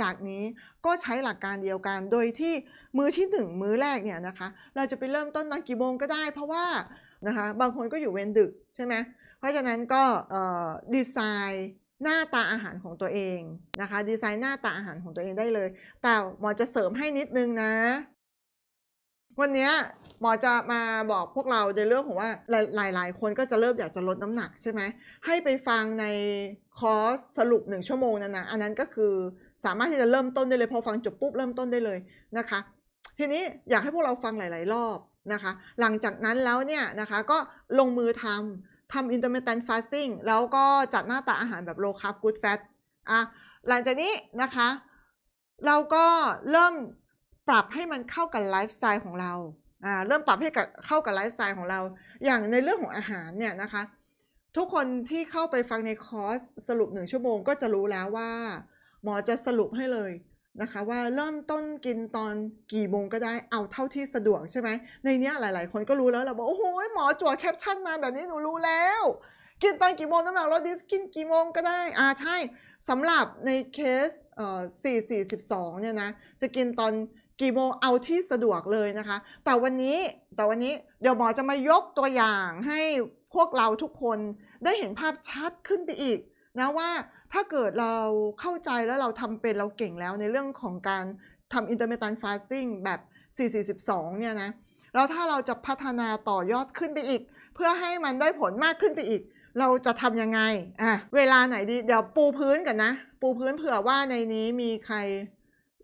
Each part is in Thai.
จากนี้ก็ใช้หลักการเดียวกัน โดยที่มื้อที่หนึ่งมื้อแรกเนี่ยนะคะ เราจะไปเริ่มต้นตอนกี่โมงก็ได้ เพราะว่านะคะบางคนก็อยู่เวรดึกใช่ไหมเพราะฉะนั้นก็ออดีไซน์หน้าตาอาหารของตัวเองนะคะดีไซน์หน้าตาอาหารของตัวเองได้เลย แต่หมอจะเสริมให้นิดนึงนะ วันนี้หมอจะมาบอกพวกเราในเรื่องของว่าหลายหลายๆคนก็จะเริ่มอยากจะลดน้ำหนักใช่ไหมให้ไปฟังในคอร์สสรุปหนึ่งชั่วโมงนั้นนะอันนั้นก็คือ สามารถที่จะเริ่มต้นได้เลย พอฟังจบปุ๊บเริ่มต้นได้เลยนะคะ ทีนี้อยากให้พวกเราฟังหลาย ๆ รอบนะคะ หลังจากนั้นแล้วเนี่ยนะคะก็ลงมือทำทำ intermittent fasting แล้วก็จัดหน้าตาอาหารแบบ low carb good fat อะหลังจากนี้นะคะ เราก็เริ่มปรับให้มันเข้ากับไลฟ์สไตล์ของเราอ่าเริ่มปรับให้กับเข้ากับไลฟ์สไตล์ของเรา อย่างในเรื่องของอาหารเนี่ยนะคะ ทุกคนที่เข้าไปฟังในคอร์สสรุปหนึ่งชั่วโมงก็จะรู้แล้วว่า หมอจะสรุปให้เลยนะคะว่าเริ่มต้นกินตอนกี่โมงก็ได้เอาเท่าที่สะดวกใช่ไหมในเนี้ยหลาย ๆ คนก็รู้แล้วแหละว่าโอ้โหหมอจั่วแคปชั่นมาแบบนี้หนูรู้แล้ว กินตอนกี่โมงน้ำหนักลดดิสกินกี่โมงก็ได้อ่าใช่สำหรับในเคสเอ่อ4 4 12เนี่ยนะจะกินตอนกี่โมงเอาที่สะดวกเลยนะคะ แต่วันนี้แต่วันนี้เดี๋ยวหมอจะมายกตัวอย่างให้พวกเราทุกคนได้เห็นภาพชัดขึ้นไปอีกนะว่า ถ้าเกิดเราเข้าใจแล้วเราทำเป็นเราเก่งแล้วในเรื่องของการทำ intermittent fasting แบบ 442 เนี่ยนะแล้วถ้าเราจะพัฒนาต่อยอดขึ้นไปอีก เพื่อให้มันได้ผลมากขึ้นไปอีก เราจะทำยังไงอะเวลาไหนดี เดี๋ยวปูพื้นกันนะ ปูพื้นเผื่อว่าในนี้มีใคร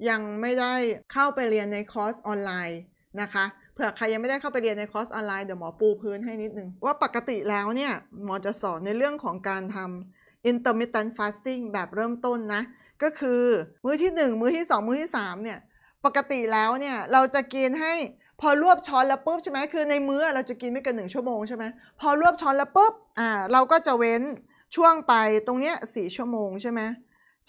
ยังไม่ได้เข้าไปเรียนในคอร์สออนไลน์นะคะเผื่อใครยังไม่ได้เข้าไปเรียนในคอร์สออนไลน์เดี๋ยวหมอปูพื้นให้นิดนึงว่าปกติแล้วเนี่ยหมอจะสอนในเรื่องของการทำ intermittent fasting แบบเริ่มต้นนะ ก็คือมื้อที่ 1 มื้อที่ 2 มื้อที่3เนี่ยปกติแล้วเนี่ยเราจะกินให้พอรวบช้อนแล้วปุ๊บใช่ไหมคือในมื้อเราจะกินไม่เกินหนึ่งชั่วโมงใช่ไหมพอรวบช้อนแล้วปุ๊บอ่าเราก็จะเว้นช่วงไปตรงเนี้ยสี่ชั่วโมงใช่ไหม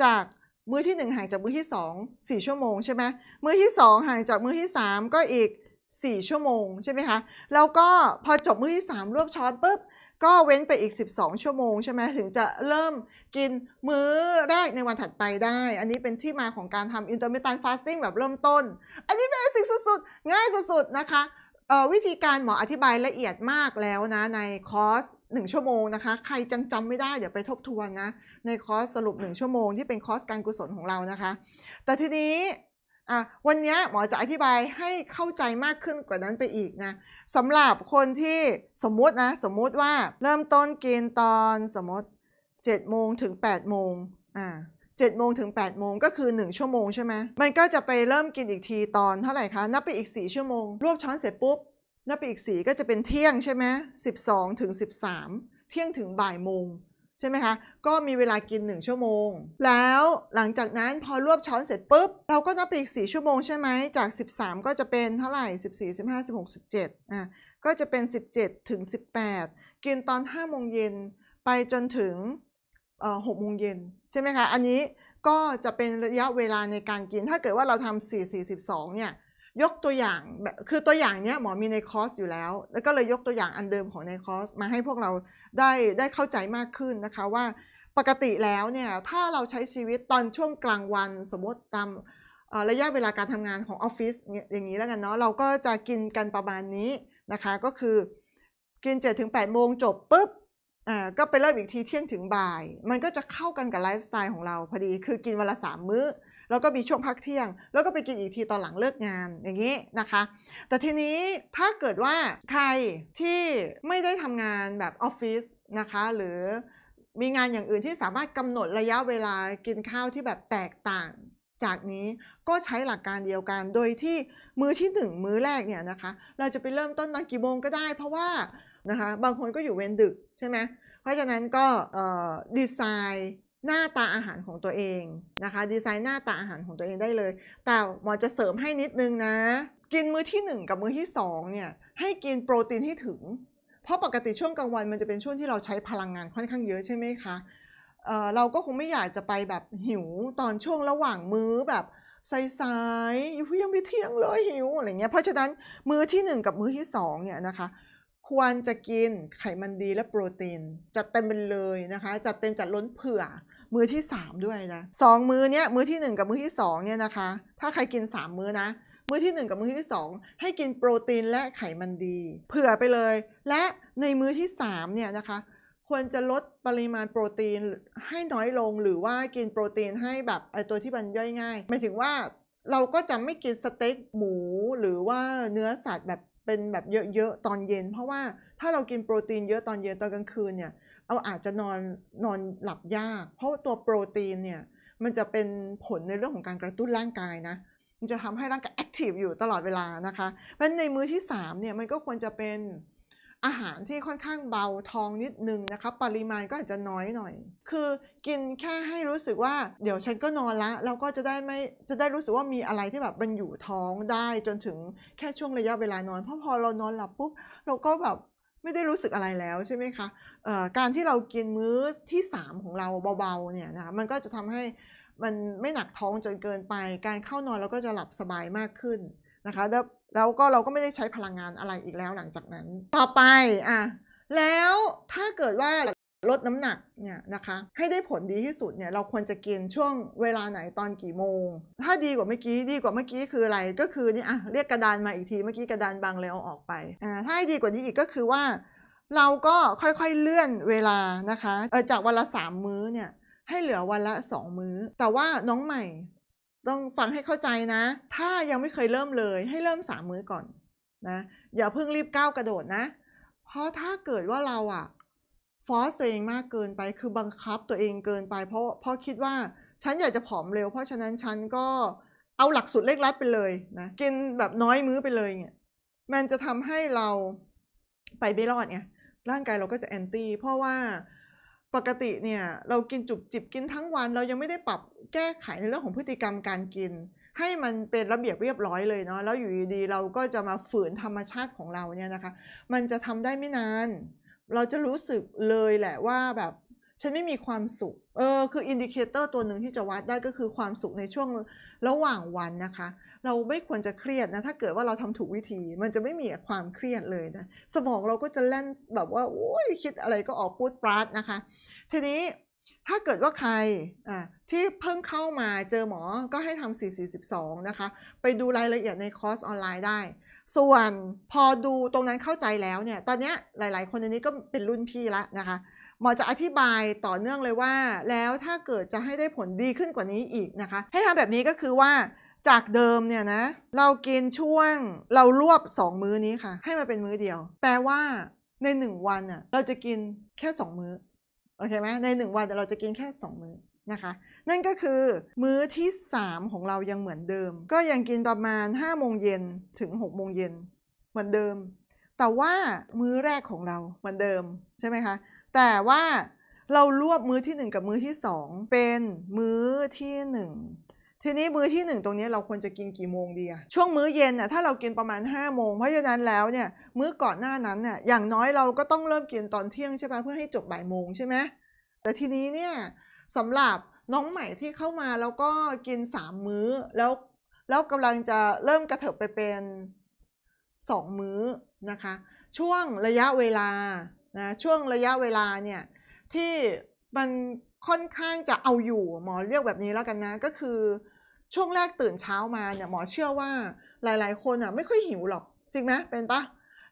จากมื้อที่ 1ห่างจากมื้อที่ 2 4 ชั่วโมงใช่ไหมมื้อที่ 2 ห่างจากมื้อที่ 3 ก็อีก 4 ชั่วโมงใช่ไหมคะแล้วก็พอจบมื้อที่ 3 รวบช้อนปุ๊บ ก็เว้นไปอีก 12 ชั่วโมงใช่ไหมถึงจะเริ่มกินมื้อแรกในวันถัดไปได้ อันนี้เป็นที่มาของการทำ intermittent fasting แบบเริ่มต้น อันนี้เบสิกสุดๆ ง่ายสุดๆ นะคะวิธีการหมออธิบายละเอียดมากแล้วนะ ในคอร์ส1 ชั่วโมงนะคะ ใครจังจำไม่ได้เดี๋ยวไปทบทวนนะ ในคอร์สสรุป 1 ชั่วโมงที่เป็นคอร์สการกุศลของเรานะคะ แต่ทีนี้ อะวันนี้หมอจะอธิบายให้เข้าใจมากขึ้นกว่านั้นไปอีกนะสำหรับคนที่สมมุตินะสมมุติว่าเริ่มต้นกินตอนสมมติ7โมงถึง8โมงอ่า7โมงถึง8โมงก็คือ 1 ชั่วโมงใช่ไหมมันก็จะไปเริ่มกินอีกทีตอนเท่าไหร่คะนับไปอีก 4 ชั่วโมง รวบช้อนเสร็จปุ๊บ นับไปอีก 4 ก็จะเป็นเที่ยงใช่ไหม12ถึง13 เที่ยงถึงบ่ายโมง ใช่ไหมคะ ก็มีเวลากิน 1 ชั่วโมง แล้วหลังจากนั้นพอรวบช้อนเสร็จปุ๊บ เราก็นับไปอีก 4 ชั่วโมงใช่ไหม จาก 13 ก็จะเป็นเท่าไหร่ 14 15 16 17อะก็จะเป็น 17 ถึง 18 กินตอน 5 โมงเย็นไปจนถึงเอ่อ6โมงเย็นใช่ไหมคะ อันนี้ก็จะเป็นระยะเวลาในการกิน ถ้าเกิดว่าเราทำ4 4 12เนี่ย ยกตัวอย่างแบบคือตัวอย่างเนี้ยหมอมีในคอร์สอยู่แล้ว แล้วก็เลยยกตัวอย่างอันเดิมของในคอร์สมาให้พวกเราได้ได้เข้าใจมากขึ้นนะคะว่าปกติแล้วเนี่ยถ้าเราใช้ชีวิตตอนช่วงกลางวันสมมติตามระยะเวลาการทำงานของออฟฟิศอย่างนี้แล้วกันเนาะเราก็จะกินกันประมาณนี้นะคะก็คือกิน7จ็ถึงแโมงจบปุ๊บอ่าก็ไปเริ่มอีกทีเที่ยงถึงบ่าย มันก็จะเข้ากันกับไลฟ์สไตล์ของเราพอดีคือกินวันละสามมื้อ แล้วก็มีช่วงพักเที่ยง แล้วก็ไปกินอีกทีตอนหลังเลิกงานอย่างนี้นะคะ แต่ทีนี้ถ้าเกิดว่าใครที่ไม่ได้ทำงานแบบออฟฟิศนะคะหรือมีงานอย่างอื่นที่สามารถกำหนดระยะเวลากินข้าวที่แบบแตกต่างจากนี้ก็ใช้หลักการเดียวกัน โดยที่มื้อที่หนึ่งมื้อแรกเนี่ยนะคะ เราจะไปเริ่มต้นตอนกี่โมงก็ได้ เพราะว่านะคะบางคนก็อยู่เวรดึกใช่ไหมเพราะฉะนั้นก็ดีไซน์ หน้าตาอาหารของตัวเองนะคะดีไซน์หน้าตาอาหารของตัวเองได้เลย แต่หมอจะเสริมให้นิดนึงนะ กินมื้อที่ 1 กับมื้อที่2เนี่ยให้กินโปรตีนที่ถึง เพราะปกติช่วงกลางวันมันจะเป็นช่วงที่เราใช้พลังงานค่อนข้างเยอะใช่ไหมคะเเราก็คงไม่อยากจะไปแบบหิวตอนช่วงระหว่างมื้อแบบสายๆยังไม่เที่ยงเลยหิวอะไรเงี้ยเพราะฉะนั้นมื้อที่ 1 กับมื้อที่2เนี่ยนะคะควรจะกินไขมันดีและโปรตีนจัดเต็มไปเลยนะคะจัดเต็มจัดล้นเผื่อ มื้อที่ 3 ด้วยนะสองมื้อเนี้ยมื้อที่ 1 กับมื้อที่2เนี่ยนะคะ ถ้าใครกิน 3 มื้อนะ มื้อที่ 1 กับมื้อที่ 2 ให้กินโปรตีนและไขมันดี เผื่อไปเลย และในมื้อที่3เนี่ยนะคะควรจะลดปริมาณโปรตีนให้น้อยลงหรือว่ากินโปรตีนให้แบบไอตัวที่มันย่อยง่ายหมายถึงว่าเราก็จะไม่กินสเต็กหมูหรือว่าเนื้อสัตว์แบบเป็นแบบเยอะๆตอนเย็น เพราะว่าถ้าเรากินโปรตีนเยอะตอนเย็นตอนกลางคืนเนี่ย เราอาจจะนอนนอนหลับยาก เพราะว่าตัวโปรตีนเนี่ยมันจะเป็นผลในเรื่องของการกระตุ้นร่างกายนะมันจะทำให้ร่างกายแอคทีฟอยู่ตลอดเวลานะคะเพราะในมื้อที่3เนี่ยมันก็ควรจะเป็นอาหารที่ค่อนข้างเบาท้องนิดนึงนะคะปริมาณก็อาจจะน้อยหน่อย คือกินแค่ให้รู้สึกว่าเดี๋ยวฉันก็นอนละแล้วก็จะได้ไม่จะได้รู้สึกว่ามีอะไรที่แบบมันอยู่ท้องได้จนถึงแค่ช่วงระยะเวลานอนเพราะพอเรานอนหลับปุ๊บเราก็แบบ ไม่ได้รู้สึกอะไรแล้วใช่ไหมคะการที่เรากินมื้อที่ 3 ของเราเบาๆเนี่ยนะคะมันก็จะทำให้มันไม่หนักท้องจนเกินไป การเข้านอนเราก็จะหลับสบายมากขึ้นนะคะแล้วแล้วก็เราก็ไม่ได้ใช้พลังงานอะไรอีกแล้วหลังจากนั้น ต่อไปอะแล้วถ้าเกิดว่า ลดน้ำหนักเนี่ยนะคะให้ได้ผลดีที่สุดเนี่ยเราควรจะกินช่วงเวลาไหนตอนกี่โมง ถ้าดีกว่าเมื่อกี้ดีกว่าเมื่อกี้คืออะไรก็คือนี่อะเรียกกระดานมาอีกทีเมื่อกี้กระดานบางเลยเอาออกไปอ่าถ้าให้ดีกว่านี้อีกก็คือว่า เราก็ค่อยๆเลื่อนเวลานะคะเออจากวันละสามมื้อเนี่ยให้เหลือวันละ2มื้อ แต่ว่าน้องใหม่ต้องฟังให้เข้าใจนะ ถ้ายังไม่เคยเริ่มเลยให้เริ่ม3มื้อก่อนนะอย่าเพิ่งรีบก้าวกระโดดนะ เพราะถ้าเกิดว่าเราอะ ฟอสตัวเองมากเกินไป คือบังคับตัวเองเกินไป เพราะเพราะคิดว่าฉันอยากจะผอมเร็ว เพราะฉะนั้นฉันก็เอาหลักสูตรเล็กรัดไปเลยนะกินแบบน้อยมื้อไปเลยเนี่ยมันจะทำให้เราไปไม่รอดไงร่างกายเราก็จะแอนตี้เพราะว่าปกติเนี่ยเรากินจุบจิบกินทั้งวัน เรายังไม่ได้ปรับแก้ไขในเรื่องของพฤติกรรมการกิน ให้มันเป็นระเบียบเรียบร้อยเลยเนาะแล้วอยู่ดีๆเราก็จะมาฝืนธรรมชาติของเราเนี่ยนะคะ มันจะทำได้ไม่นาน เราจะรู้สึกเลยแหละว่าแบบฉันไม่มีความสุข เออ คืออินดิเคเตอร์ตัวหนึ่งที่จะวัดได้ก็คือความสุขในช่วงระหว่างวันนะคะ เราไม่ควรจะเครียดนะ ถ้าเกิดว่าเราทำถูกวิธี มันจะไม่มีความเครียดเลยนะ สมองเราก็จะเล่นแบบว่า โอ้ยคิดอะไรก็ออกพูดปราดนะคะ ทีนี้ถ้าเกิดว่าใครที่เพิ่งเข้ามาเจอหมอก็ให้ทำ4 4 2 นะคะ ไปดูรายละเอียดในคอร์สออนไลน์ได้ ส่วนพอดูตรงนั้นเข้าใจแล้วเนี่ย ตอนนี้หลาย ๆ คนในนี้ก็เป็นรุ่นพี่ละนะคะ หมอจะอธิบายต่อเนื่องเลยว่า แล้วถ้าเกิดจะให้ได้ผลดีขึ้นกว่านี้อีกนะคะ ให้ทำแบบนี้ก็คือว่าจากเดิมเนี่ยนะ เรากินช่วงเรารวบ 2 มื้อนี้ค่ะ ให้มาเป็นมื้อเดียว แปลว่าใน 1 วันน่ะเราจะกินแค่ 2 มื้อโอเคไหมใน 1 วันเราจะกินแค่ 2 มื้อนะคะ นั่นก็คือมื้อที่ 3 ของเรายังเหมือนเดิม ก็ยังกินประมาณ5โมงเย็นถึง6โมงเย็นเหมือนเดิม แต่ว่ามื้อแรกของเราเหมือนเดิมใช่ไหมคะแต่ว่าเรารวบมื้อที่ 1 กับมื้อที่ 2 เป็นมื้อที่ 1 ทีนี้มื้อที่ 1 ตรงนี้เราควรจะกินกี่โมงดีอะช่วงมื้อเย็นน่ะถ้าเรากินประมาณ5โมงเพราะฉะนั้นแล้วเนี่ยมื้อก่อนหน้านั้นเนี่ยอย่างน้อยเราก็ต้องเริ่มกินตอนเที่ยงใช่ปะเพื่อให้จบบ่ายโมงใช่ไหมแต่ทีนี้เนี่ยสำหรับ น้องใหม่ที่เข้ามาแล้วก็กิน3มื้อ แล้วแล้วกำลังจะเริ่มกระเถิบไปเป็น2มื้อนะคะ ช่วงระยะเวลานะช่วงระยะเวลาเนี่ยที่มันค่อนข้างจะเอาอยู่หมอเรียกแบบนี้แล้วกันนะก็คือช่วงแรกตื่นเช้ามาเนี่ยหมอเชื่อว่าหลาย ๆ คนอะไม่ค่อยหิวหรอกจริงไหมเป็นปะ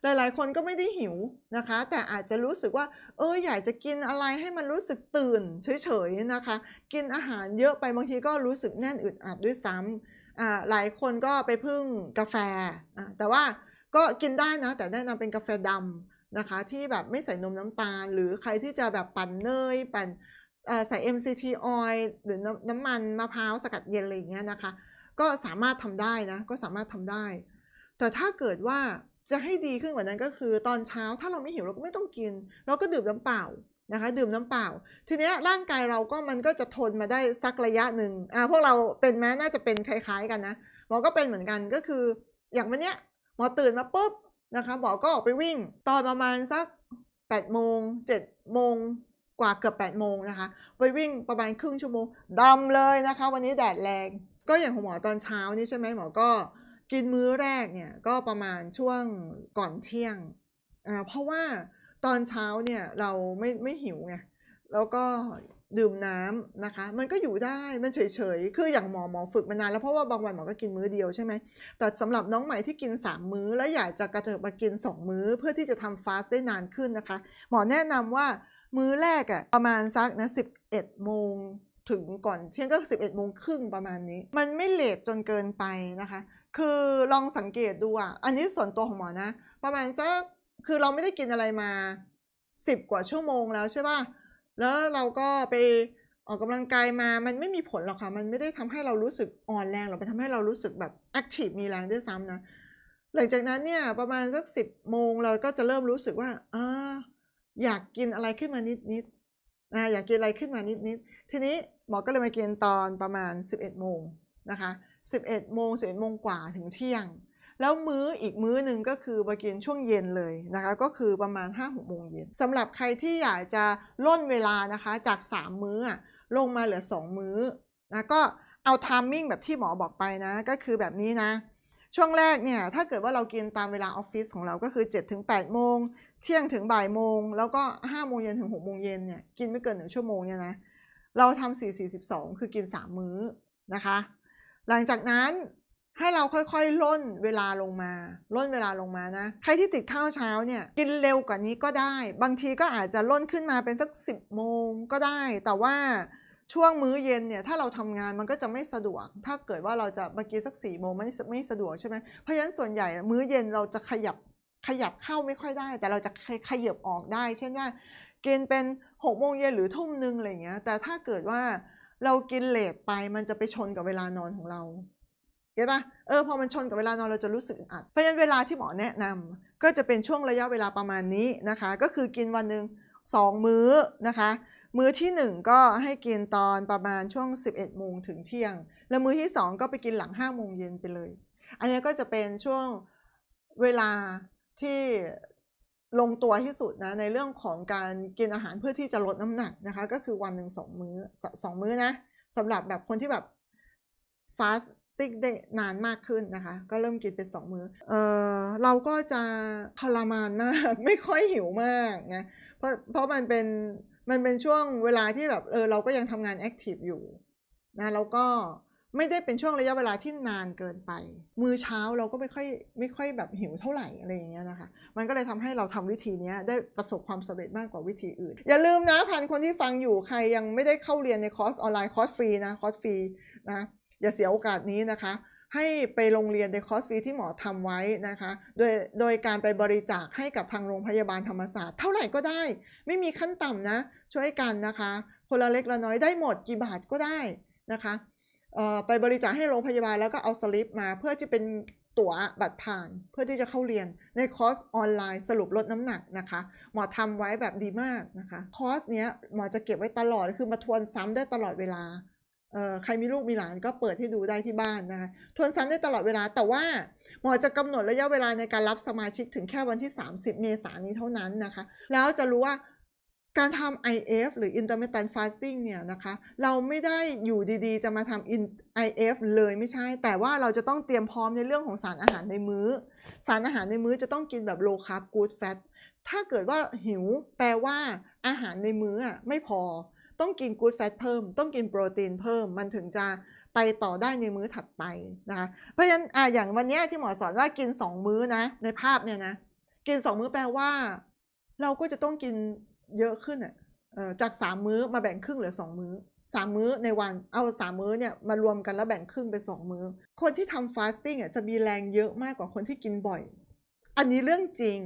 หลายๆ คนก็ไม่ได้หิวนะคะ แต่อาจจะรู้สึกว่า เอออยากจะกินอะไรให้มันรู้สึกตื่นเฉยๆนะคะ กินอาหารเยอะไปบางทีก็รู้สึกแน่นอึดอัดด้วยซ้ำอ่าหลายคนก็ไปพึ่งกาแฟอ่าแต่ว่าก็กินได้นะ แต่แนะนำเป็นกาแฟดำนะคะ ที่แบบไม่ใส่นมน้ำตาล หรือใครที่จะแบบปั่นเนยปั่นเอ่อใส่ MCT oil หรือน้ำน้ำมันมะพร้าวสกัดเย็นอะไรอย่างเงี้ยนะคะ ก็สามารถทำได้นะ ก็สามารถทำได้ แต่ถ้าเกิดว่า จะให้ดีขึ้นกว่านั้นก็คือ ตอนเช้าถ้าเราไม่หิวเราก็ไม่ต้องกิน เราก็ดื่มน้ำเปล่านะคะดื่มน้ำเปล่า ทีเนี้ยร่างกายเราก็มันก็จะทนมาได้สักระยะหนึ่งอ่าพวกเราเป็นแม้น่าจะเป็นคล้าย ๆกันนะหมอก็เป็นเหมือนกันก็คือ อย่างวันเนี้ยหมอตื่นมาปุ๊บนะคะหมอก็ออกไปวิ่ง ตอนประมาณสัก8โมง7โมงกว่าเกือบ8โมงนะคะไปวิ่งประมาณครึ่งชั่วโมงดำเลยนะคะ วันนี้แดดแรง ก็อย่างของหมอตอนเช้านี่ใช่ไหมหมอก็ กินมื้อแรกเนี่ยก็ประมาณช่วงก่อนเที่ยงอ่าเพราะว่าตอนเช้าเนี่ยเราไม่ไม่หิวไงแล้วก็ดื่มน้ำนะคะ มันก็อยู่ได้มันเฉยๆ คืออย่างหมอหมอฝึกมานานแล้วเพราะว่าบางวันหมอก็กินมื้อเดียวใช่ไหมแต่สำหรับน้องใหม่ที่กิน 3 มื้อ แล้วอยากจะกระเถิบมากิน 2 มื้อ เพื่อที่จะทำฟาสต์ได้นานขึ้นนะคะ หมอแนะนำว่ามื้อแรกอะประมาณสักนะ11โมงถึงก่อนเที่ยงก็ 11โมงครึ่งประมาณนี้ มันไม่เลทจนเกินไปนะคะ คือลองสังเกตดูอะ อันนี้ส่วนตัวของหมอนะ ประมาณสักคือเราไม่ได้กินอะไรมาสิบกว่าชั่วโมงแล้วใช่ป่ะ แล้วเราก็ไปออกกำลังกายมา มันไม่มีผลหรอกค่ะ มันไม่ได้ทำให้เรารู้สึกอ่อนแรงหรอกมันทำให้เรารู้สึกแบบแอคทีฟมีแรงด้วยซ้ำนะ หลังจากนั้นเนี่ยประมาณสักสิบโมงเราก็จะเริ่มรู้สึกว่าอ่าอยากกินอะไรขึ้นมานิดนิดๆอ่าอยากกินอะไรขึ้นมานิดนิดๆทีนี้หมอก็เลยมากินตอนประมาณ 11โมงนะคะ 11โมง11โมงกว่าถึงเที่ยง แล้วมื้ออีกมื้อหนึ่งก็คือมากินช่วงเย็นเลยนะคะก็คือประมาณ 5-6โมงเย็นสำหรับใครที่อยากจะล่นเวลานะคะจาก 3 มื้อลงมาเหลือ 2 มื้อนะก็เอาทามมิ่งแบบที่หมอบอกไปนะก็คือแบบนี้นะ ช่วงแรกเนี่ยถ้าเกิดว่าเรากินตามเวลาออฟฟิศของเราก็คือ7ถึง8โมงเที่ยงถึงบ่ายโมง แล้วก็5โมงเย็นถึง6โมงเย็นเนี่ยกินไม่เกิน 1 ชั่วโมงเนี่ยนะเราทำ4 4 2 คือกิน 3 มื้อนะคะ หลังจากนั้นให้เราค่อยๆ ล่นเวลาลงมา ล่นเวลาลงมานะ ใครที่ติดข้าวเช้าเนี่ย กินเร็วกว่านี้ก็ได้ บางทีก็อาจจะล่นขึ้นมาเป็นสัก 10 โมงก็ได้ แต่ว่าช่วงมื้อเย็นเนี่ย ถ้าเราทำงานมันก็จะไม่สะดวก ถ้าเกิดว่าเราจะเมากินสัก4โมงไม่ไม่สะดวกใช่ไหมเพราะฉะนั้นส่วนใหญ่มื้อเย็นเราจะขยับขยับเข้าไม่ค่อยได้ แต่เราจะขยับออกได้ เช่นว่ากินเป็น6โมงเย็นหรือทุ่มหนึงอะไรอย่างเงี้ย แต่ถ้าเกิดว่า เรากินเลทไปมันจะไปชนกับเวลานอนของเราเห็นปะเออพอมันชนกับเวลานอนเราจะรู้สึกอึดอัดเพราะฉะนั้นเวลาที่หมอแนะนำก็จะเป็นช่วงระยะเวลาประมาณนี้นะคะ ก็คือกินวันหนึ่งสองมื้อนะคะ มื้อที่ 1 ก็ให้กินตอนประมาณช่วง 11โมงถึงเที่ยง แล้วมื้อที่ 2 ก็ไปกินหลัง5โมงเย็นไปเลย อันนี้ก็จะเป็นช่วงเวลาที่ ลงตัวที่สุดนะในเรื่องของการกินอาหารเพื่อที่จะลดน้ำหนักนะคะ ก็คือวันหนึ่งสองมื้อสองมื้อนะสำหรับแบบคนที่แบบฟาสติ้งได้นานมากขึ้นนะคะ ก็เริ่มกินเป็นสองมื้อเออเราก็จะทรมานมาก ไม่ค่อยหิวมากนะเพราะเพราะมันเป็นมันเป็นช่วงเวลาที่แบบเออเราก็ยังทำงานแอคทีฟอยู่นะแล้วก็ ไม่ได้เป็นช่วงระยะเวลาที่นานเกินไป มื้อเช้าเราก็ไม่ค่อยไม่ค่อยแบบหิวเท่าไหร่อะไรอย่างเงี้ยนะคะ มันก็เลยทำให้เราทำวิธีนี้ได้ประสบความสำเร็จมากกว่าวิธีอื่น อย่าลืมนะพันคนที่ฟังอยู่ใครยังไม่ได้เข้าเรียนในคอร์สออนไลน์คอร์สฟรีนะคอร์สฟรีนะอย่าเสียโอกาสนี้นะคะ ให้ไปโรงเรียนในคอร์สฟรีที่หมอทำไว้นะคะ โดยโดยการไปบริจาคให้กับทางโรงพยาบาลธรรมศาสตร์เท่าไหร่ก็ได้ ไม่มีขั้นต่ำนะ ช่วยกันนะคะคนละเล็กละน้อยได้หมดกี่บาทก็ได้นะคะ ไปบริจาคให้โรงพยาบาลแล้วก็เอาสลิปมา เพื่อจะเป็นตั๋วบัตรผ่านเพื่อที่จะเข้าเรียนในคอร์สออนไลน์สรุปลดน้ำหนักนะคะ หมอทำไว้แบบดีมากนะคะคอร์สเนี้ยหมอจะเก็บไว้ตลอดคือมาทวนซ้ำได้ตลอดเวลาใครมีลูกมีหลานก็เปิดให้ดูได้ที่บ้านนะคะทวนซ้ำได้ตลอดเวลาแต่ว่าหมอจะกำหนดระยะเวลาในการรับสมาชิกถึงแค่วันที่ 30 เมษายนนี้เท่านั้นนะคะ แล้วจะรู้ว่า การทำ IF หรือ intermittent fasting เนี่ยนะคะ เราไม่ได้อยู่ดีๆ จะมาทำ IF เลยไม่ใช่ แต่ว่าเราจะต้องเตรียมพร้อมในเรื่องของสารอาหารในมื้อ สารอาหารในมื้อจะต้องกินแบบ low carb good fat ถ้าเกิดว่าหิวแปลว่าอาหารในมื้ออะไม่พอ ต้องกิน good fat เพิ่ม ต้องกินโปรตีนเพิ่ม มันถึงจะไปต่อได้ในมื้อถัดไปนะคะ เพราะฉะนั้นอะอย่างวันนี้ที่หมอสอนว่ากิน 2 มื้อนะในภาพเนี่ยนะ กิน 2 มื้อแปลว่า เราก็จะต้องกิน เยอะขึ้นอะจาก3มื้อมาแบ่งครึ่งเหลือ2มื้อ3มื้อในวันเอา3มื้อเนี่ยมารวมกันแล้วแบ่งครึ่งเป็น2มื้อ คนที่ทำฟาสติ้งอะจะมีแรงเยอะมากกว่าคนที่กินบ่อย อันนี้เรื่องจริง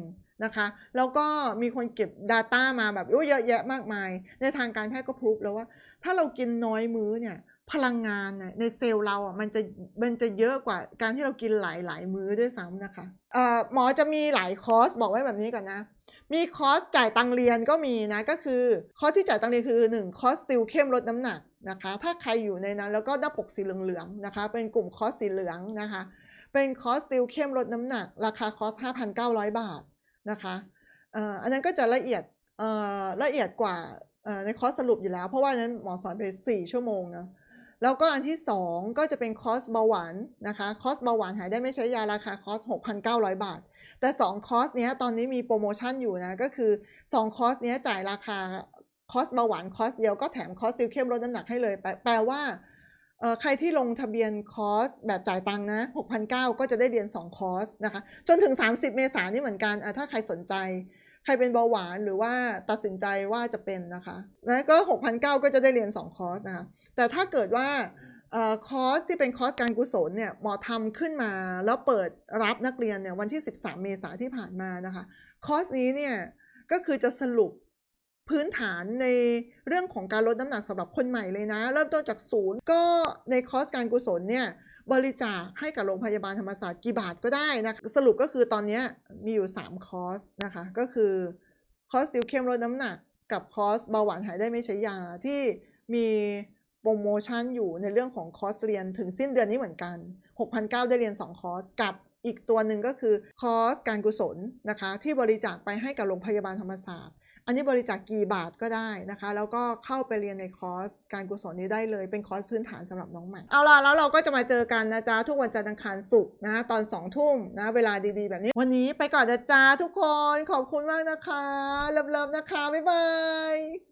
นะคะ แล้วก็มีคนเก็บ Data มาแบบโอ้เยอะแยะมากมาย ในทางการแพทย์ก็พรูฟแล้วว่า ถ้าเรากินน้อยมื้อเนี่ยพลังงานนในเซลล์เราอะมันจะมันจะเยอะกว่าการที่เรากินหลายหลายมื้อด้วยซ้ำนะคะหมอจะมีหลายคอร์สบอกไว้แบบนี้ก่อนนะ มีคอสจ่ายตังเรียนก็มีนะก็คือคอสที่จ่ายตังเรียนคือ 1 คอสติวเข้มลดน้ำหนักนะคะถ้าใครอยู่ในนั้นแล้วก็หน้าปกสีเหลืองๆนะคะเป็นกลุ่มคอสสีเหลืองนะคะเป็นคอสติวเข้มลดน้ำหนัก ราคาคอส 5,900 บาทนะคะอันนั้นก็จะละเอียดละเอียดกว่าในคอสสรุปอยู่แล้ว เพราะว่านั้นหมอสอนไป 4 ชั่วโมงนะ แล้วก็อันที่ 2 ก็จะเป็นคอสเบาหวานนะคะคอสเบาหวานหายได้ไม่ใช้ยาราคาคอส 6,900 บาท แต่ 2 คอสเนี้ยตอนนี้มีโปรโมชั่นอยู่นะ ก็คือ 2 คอสเนี้ยจ่ายราคาคอสเบาหวานคอสเดียวก็แถมคอสติวเข้มลดน้ำหนักให้เลย แปลแปลว่าใครที่ลงทะเบียนคอร์สแบบจ่ายตังค์นะ 6,900 ก็จะได้เรียน 2 คอร์สนะคะ จนถึง 30 เมษายนนี่เหมือนกัน ถ้าใครสนใจ ใครเป็นเบาหวานหรือว่าตัดสินใจว่าจะเป็นนะคะนะก็ 6,900 ก็จะได้เรียน 2 คอร์สนะคะแต่ถ้าเกิดว่าอคอร์สที่เป็นคอร์สการกุศลเนี่ยหมอทำขึ้นมาแล้วเปิดรับนักเรียนเนี่ยวันที่ 13 เมษายนที่ผ่านมานะคะคอร์สนี้เนี่ยก็คือจะสรุปพื้นฐานในเรื่องของการลดน้ำหนักสำหรับคนใหม่เลยนะ เริ่มต้นจากศูนย์ก็ในคอร์สการกุศลเนี่ย บริจาคให้กับโรงพยาบาลธรรมศาสตร์กี่บาทก็ได้นะสรุปก็คือตอนนี้มีอยู่ 3 คอร์สนะคะก็คือคอร์สติวเข้มลดน้ำหนัก กับคอร์สเบาหวานหายได้ไม่ใช้ยาที่มีโปรโมชั่นอยู่ในเรื่องของคอร์สเรียนถึงสิ้นเดือนนี้เหมือนกัน 6,900 ได้เรียน 2 คอร์สกับอีกตัวหนึ่งก็คือคอร์สการกุศลนะคะที่บริจาคไปให้กับโรงพยาบาลธรรมศาสตร์ อันนี้บริจาคกี่บาทก็ได้นะคะ แล้วก็เข้าไปเรียนในคอร์สการกุศลนี้ได้เลย เป็นคอร์สพื้นฐานสำหรับน้องใหม่ เอาล่ะ แล้วเราก็จะมาเจอกันนะจ๊ะ ทุกวันจันทร์อังคารศุกร์นะตอน2องทุ่มนะ เวลาดีๆ แบบนี้ วันนี้ไปก่อนนะจ๊ะทุกคน ขอบคุณมากนะคะเลิฟๆนะคะ บ๊ายบาย